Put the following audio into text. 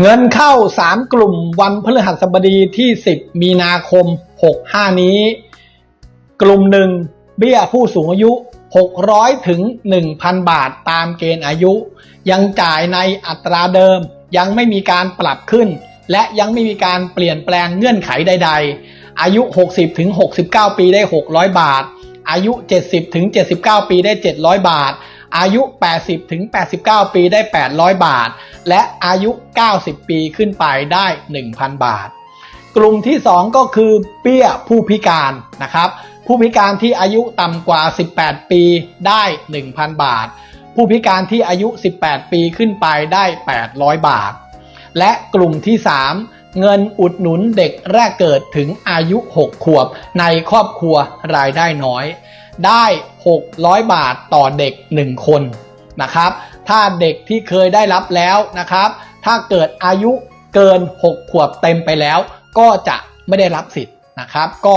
เงินเข้า 3 กลุ่มวันพฤหัสบดีที่ 10 มีนาคม 65 นี้ กลุ่มหนึ่งเบี้ยผู้สูงอายุ 600 ถึง 1,000 บาทตามเกณฑ์อายุ ยังจ่ายในอัตราเดิม ยังไม่มีการปรับขึ้น และยังไม่มีการเปลี่ยนแปลงเงื่อนไขใด ๆ อายุ 60 ถึง 69 ปีได้ 600 บาท อายุ 70 ถึง 79 ปีได้ 700 บาท อายุ 80 ถึง 89 ปีได้ 800 บาท และอายุ 90 ปีขึ้นไปได้ 1,000 บาท กลุ่มที่ 2 ก็คือเบี้ยผู้พิการนะครับ ผู้พิการที่อายุต่ำกว่า 18 ปีได้ 1,000 บาท ผู้พิการที่อายุ 18 ปีขึ้นไปได้ 800 บาท และกลุ่มที่ 3เงินอุดหนุนเด็กแรกเกิดถึงอายุ 6 ขวบ ในครอบครัวรายได้น้อย ได้ 600 บาทต่อเด็ก 1 คนนะครับ ถ้าเด็กที่เคยได้รับแล้วนะครับ ถ้าเกิดอายุเกิน 6 ขวบเต็มไปแล้ว ก็จะไม่ได้รับสิทธิ์นะครับก็